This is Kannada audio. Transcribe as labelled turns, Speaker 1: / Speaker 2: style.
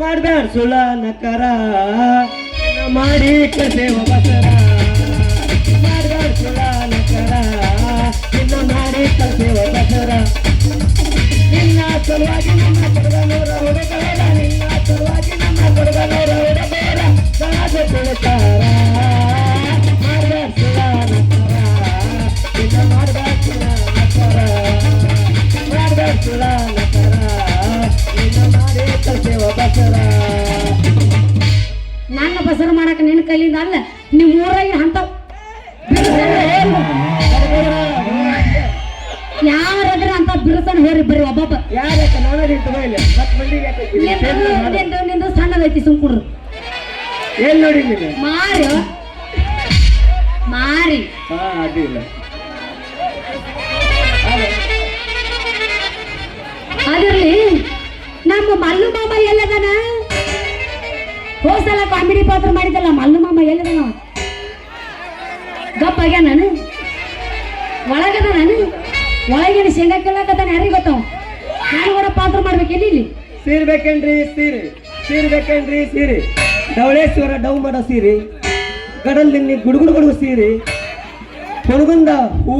Speaker 1: ಮಾಡ್ಬೇಡ ಸುಳ ನಕರ ಮಾಡಿ ಕಸೇವ ಬಸರ. ಮಾಡ್ದಾರ ಸುಳ ನಕರ ನಿನ್ನ ಮಾಡಿ ಕಸೇವ ಬಸರ. ನಿನ್ನ ಸಲುವಾಗಿ ನಮ್ಮ ಕೊಡಗನೂರ ಹುಡುಗರ. ನಿನ್ನ ಸಲುವಾಗಿ ನಮ್ಮ ಕೊಡಗನೂರ ಹುಡುಗರ. ಸಮಾಜ ಕೊಡುತ್ತಾರ ಮಾಡ್ದಾರ ಸುಳ ನಕರ ನಿನ್ನ ಮಾಡ್ದಾರ ಸುಳ ನಕರ ಮಾಡ್ದಾರ ಸುಳ ನಕರ ನನ್ನ ಬಸರ
Speaker 2: ಮಾಡಕ್ಕೆ ನಿನ್ನ ಕೈಲಿಂದ ಅಲ್ಲ ನಿಮ್ಮ ಊರಾಗಿ ಅಂತ ಯಾರಾದ್ರೆ ಅಂತ ಬಿರುಸನ್ ಹೇರಿ ಬರ್ರಿ ಒಬ್ಬೊಬ್ಬ? ನಿಂದು ಸಣ್ಣದೈತಿ ಸುಮ್ಕುಡ್ರು
Speaker 1: ಏನ್ ನೋಡಿ
Speaker 2: ಮಾರಿ. ಮಾರಿ.
Speaker 1: ಹಾ ಅಡ್ಡಿಲ್ಲ
Speaker 2: ಅದಿರ್ಲಿ ನಮ್ಮ ಮಲ್ಲು ಮಾಮ ಎಲ್ಲದನ ಹೋಸಲ ಕಾಮಿಡಿ ಪಾತ್ರ ಮಾಡಿದಲ್ಲ ಮಲ್ಲು ಮಾಮ ಎಲ್ಲದನ ಗಪ್ಪ ಆಗ್ಯ ನಾನು? ಒಳಗದ ನಾನು? ಒಳಗೇನು ಶೇಂಗಾ ಕೇಳಕತ್ತಾನೆ, ಯಾರಿಗೆ ಗೊತ್ತಾವ ನಾನು ಕೂಡ ಪಾತ್ರ ಮಾಡ್ಬೇಕು, ಎಲ್ಲಿ ಇಲ್ಲಿ?
Speaker 1: ಸೀರೆ ಬೇಕೇನ್ರಿ, ಸೀರೆ. ಸೀರೆ ಬೇಕೇನ್ರಿ, ಸೀರೆ. ಡವಳೇಶ್ವರ ಡವ್ ಮಾಡೋ ಸೀರೆ. ಗಡಲ್ ನಿನ್ನೆ ಗುಡುಗುಡು ಗುಡುಗು ಸೀರೆ. ಹುಡುಗಂದ ಹೂ